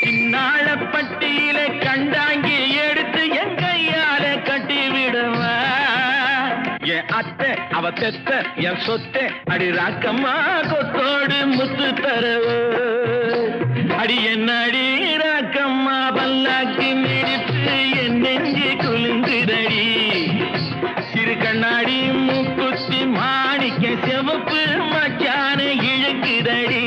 சின்னாளப்பட்டியிலே கண்டாங்கி எடுத்து என் கையால கட்டி விடுவா என் அத்தை அவ தெத்த என் சொத்தை அடி ராக்கம்மா கொத்தோடு முத்து தரவு. அடி என்ன அடி ராக்கம்மா பல்லாக்கி மிடித்து என் நெஞ்சி குலுங்குதடி சிறு கண்ணாடி மூக்குத்தி மாணிக்க செவப்பு மச்சான இழுக்குதடி.